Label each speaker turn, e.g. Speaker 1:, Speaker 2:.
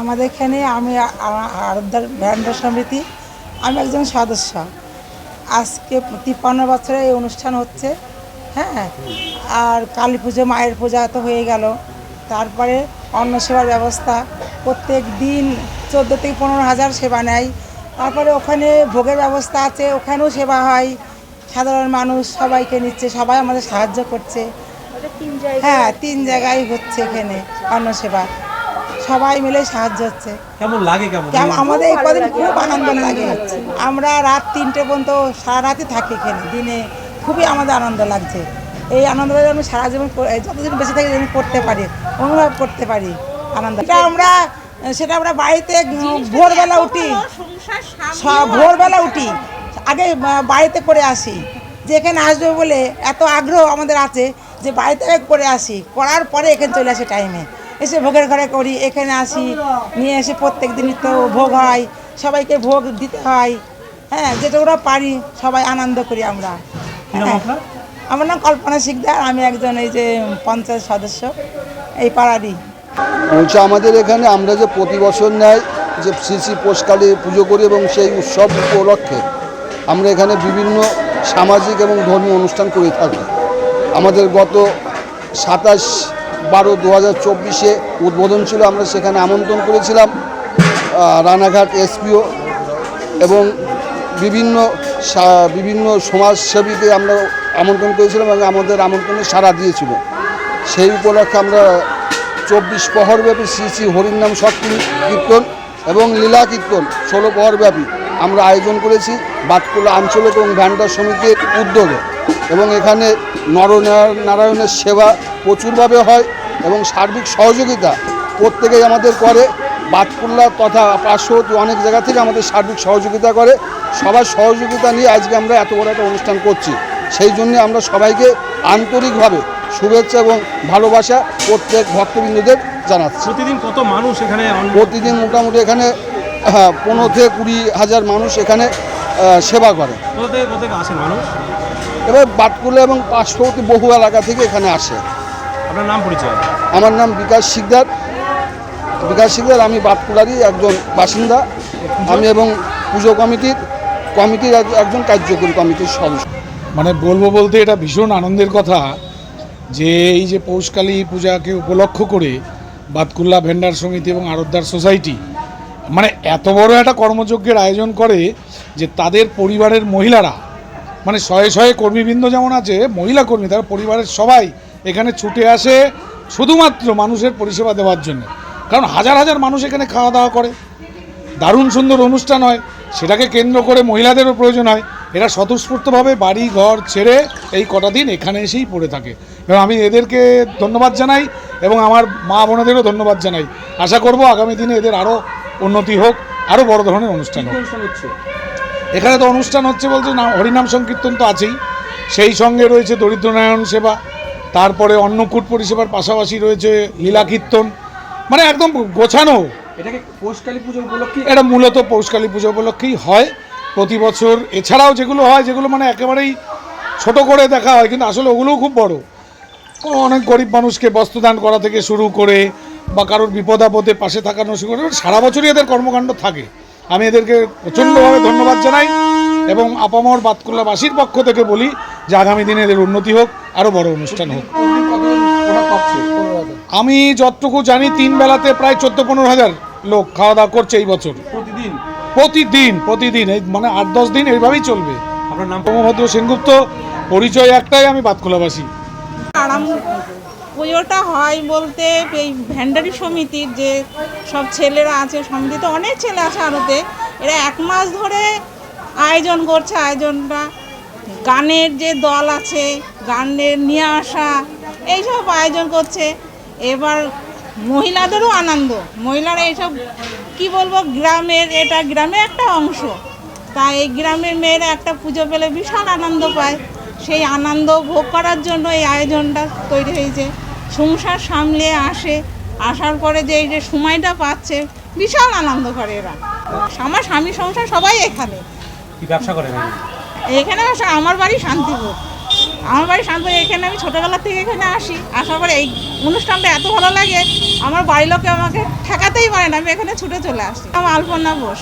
Speaker 1: আমাদের এখানে আমি আরদার ভ্যান্ডার সমিতি আমি একজন সদস্য। আজকে তিপ্পান্ন বছরে এই অনুষ্ঠান হচ্ছে হ্যাঁ? আর কালী পুজো মায়ের পূজা তো হয়ে গেল। তারপরে অন্ন সেবার ব্যবস্থা প্রত্যেক দিন চোদ্দ থেকে পনেরো হাজার সেবা নেয়। তারপরে ওখানে ভোগের ব্যবস্থা আছে ওখানেও সেবা হয়। সাধারণ মানুষ সবাইকে নিচ্ছে সবাই আমাদের সাহায্য করছে। হ্যাঁ তিন জায়গায় হচ্ছে এখানে অন্ন সেবা। সবাই মিলে সাহায্য হচ্ছে।
Speaker 2: কেমন লাগে কেমন?
Speaker 1: আমাদের এই কদিন খুব আনন্দ লাগে। আমরা রাত তিনটে পর্যন্ত সারা রাতই থাকি এখানে। দিনে খুবই আমাদের আনন্দ লাগছে। এই আনন্দটা যেন সারা জীবন যতদিন বেঁচে থাকি যেন করতে পারি অনুভব করতে পারি আনন্দ। এটা আমরা সেটা আমরা বাড়িতে ভোরবেলা উঠি। ভোরবেলা উঠি। আগে বাড়িতে করে আসি। যে এখানে আসবে বলে এত আগ্রহ আমাদের আছে যে বাড়িতে আগে করে আসি। করার পরে এখানে চলে আসি টাইমে এসে ভোগের ঘরে করি এখানে আসি নিয়ে এসে প্রত্যেক দিনই তো ভোগ হয় সবাইকে ভোগ দিতে হয়। হ্যাঁ যেটা ওরা পারি সবাই আনন্দ করি আমরা। হ্যাঁ। আমার নাম কল্পনা শিকদার আমি একজন এই যে পঞ্চায়েত সদস্য এই পাড়ারই।
Speaker 3: বলছে আমাদের এখানে আমরা যে প্রতি বছর নেয় যে শ্রী শ্রী পোষকালী পুজো করি এবং সেই উৎসব উপলক্ষে আমরা এখানে বিভিন্ন সামাজিক এবং ধর্মীয় অনুষ্ঠান করে থাকি। আমাদের গত সাতাশ বারো দু হাজার চব্বিশে উদ্বোধন ছিল, আমরা সেখানে আমন্ত্রণ করেছিলাম রানাঘাট এসপিও এবং বিভিন্ন বিভিন্ন সমাজসেবীকে আমরা আমন্ত্রণ করেছিলাম এবং আমাদের আমন্ত্রণে সাড়া দিয়েছিল। সেই উপলক্ষে আমরা চব্বিশ প্রহরব্যাপী শ্রী শ্রী হরিনাম শক্তি কীর্তন এবং লীলা কীর্তন ষোলো প্রহরব্যাপী আমরা আয়োজন করেছি বাটকুলা আঞ্চলিক এবং ভ্যান্ডার সমিতির উদ্যোগে এবং এখানে নরনারায়ণের সেবা প্রচুরভাবে হয় এবং সার্বিক সহযোগিতা প্রত্যেকেই আমাদের করে। বাটকুল্লা তথা পার্শ্ববর্তী অনেক জায়গা থেকে আমাদের সার্বিক সহযোগিতা করে। সবার সহযোগিতা নিয়ে আজকে আমরা এত বড় একটা অনুষ্ঠান করছি। সেই জন্য আমরা সবাইকে আন্তরিকভাবে শুভেচ্ছা এবং ভালোবাসা প্রত্যেক ভক্তবৃন্দদের জানাচ্ছি।
Speaker 2: প্রতিদিন কত মানুষ এখানে
Speaker 3: প্রতিদিন মোটামুটি এখানে হ্যাঁ, পনেরো থেকে কুড়ি হাজার মানুষ এখানে সেবা করে। এবার বাটকুলা এবং পার্শ্ববর্তী বহু এলাকা থেকে এখানে আসে।
Speaker 2: আপনার নাম পরিচয়?
Speaker 3: আমার নাম বিকাশ শিকদার। বিকাশ শিকদার আমি বাটকুলারই একজন বাসিন্দা। আমি এবং পুজো কমিটির কমিটির এক- একজন কার্যকরী কমিটির সদস্য।
Speaker 4: মানে বলব বলতে এটা ভীষণ আনন্দের কথা যে এই যে পৌষকালী পূজাকে উপলক্ষ করে বাতকুল্লা ভেন্ডার সমিতি এবং আরদ্দার সোসাইটি মানে এত বড় একটা কর্মযজ্ঞের আয়োজন করে যে তাদের পরিবারের মহিলারা মানে শয়ে শয়ে কর্মীবৃন্দ যেমন আছে মহিলা কর্মী তারা পরিবারের সবাই এখানে ছুটে আসে শুধুমাত্র মানুষের পরিষেবা দেওয়ার জন্য। কারণ হাজার হাজার মানুষ এখানে খাওয়া দাওয়া করে। দারুণ সুন্দর অনুষ্ঠান হয়। সেটাকে কেন্দ্র করে মহিলাদেরও প্রয়োজন হয়। এরা স্বতঃস্ফূর্তভাবে বাড়ি, ঘর ছেড়ে এই কটা দিন এখানে এসেই পড়ে থাকে। এবং আমি এদেরকে ধন্যবাদ জানাই এবং আমার মা বোনেদেরও ধন্যবাদ জানাই। আশা করব আগামী দিনে এদের আরও উন্নতি হোক, আরও বড় ধরনের অনুষ্ঠান হোক। এখানে তো অনুষ্ঠান হচ্ছে বলতে না, হরিনাম সংকীর্তন তো আছেই। সেই সঙ্গে রয়েছে দরিদ্রনারায়ণ সেবা। তারপরে অন্নকূট পরিষেবার পাশাপাশি রয়েছে লীলা কীর্তন মানে একদম গোছানো।
Speaker 2: এটাকে পৌষকালী পুজো উপলক্ষে?
Speaker 4: এটা মূলত পৌষকালী পুজো উপলক্ষেই হয়। প্রতি বছর এছাড়াও যেগুলো হয় যেগুলো মানে একেবারেই ছোট করে দেখা হয় কিন্তু আসলে ওগুলোও খুব বড়। অনেক গরিব মানুষকে বস্ত্রদান করা থেকে শুরু করে বা কারোর বিপদ আপদে পাশে থাকানো শুরু করে সারা বছরই এদের কর্মকাণ্ড থাকে। আমি এদেরকে প্রচণ্ডভাবে ধন্যবাদ জানাই এবং আপামর বাতকুল্লাবাসীর পক্ষ থেকে বলি যে আগামী দিনে এদের উন্নতি হোক আরও বড় অনুষ্ঠান হোক। আমি যতটুকু জানি তিন বেলাতে প্রায় চোদ্দ পনেরো হাজার লোক খাওয়া দাওয়া করছে এই বছর।
Speaker 2: প্রতিদিন?
Speaker 4: প্রতিদিন প্রতিদিন। এই মানে আট দশ দিন এইভাবেই চলবে।
Speaker 2: আপনার নাম?
Speaker 4: ব্রহ্মভদ্র সেনগুপ্ত পরিচয় একটাই আমি বাতকুলাবাসী।
Speaker 5: আরাম পুজোটা হয় বলতে এই ভ্যান্ডারি সমিতির যে সব ছেলেরা আছে সমিতিতে অনেক ছেলে আছে আরতে। এরা এক মাস ধরে আয়োজন করছে আয়োজনটা। গানের যে দল আছে, গানের নিয়ে আসা, এইসব আয়োজন করছে। এবার মহিলাদেরও আনন্দ। মহিলারা এইসব, কি বলব, গ্রামের, এটা গ্রামের একটা অংশ। তাই এই গ্রামের মেয়েরা একটা পুজো পেলে বিশাল আনন্দ পায়। সেই আনন্দ ভোগ করার জন্য এই আয়োজনটা তৈরি হয়েছে। সংসার সামলে আসে। আসার পরে যে এই যে সময়টা পাচ্ছে, বিশাল আনন্দ করে এরা। আমার স্বামী সংসার সবাই এখানে।
Speaker 2: ব্যবসা করেন?
Speaker 5: এখানে আসা, আমার বাড়ি শান্তিপুর। আমার বাড়ি শান্তিপুর, এখানে আমি ছোটোবেলা থেকে এখানে আসি। আসার পরে এই অনুষ্ঠানটা এত ভালো লাগে, আমার বাড়ির লোকে আমাকে ঠেকাতেই পারে না, আমি এখানে ছুটে চলে আসি। আমার আলপনা বোস।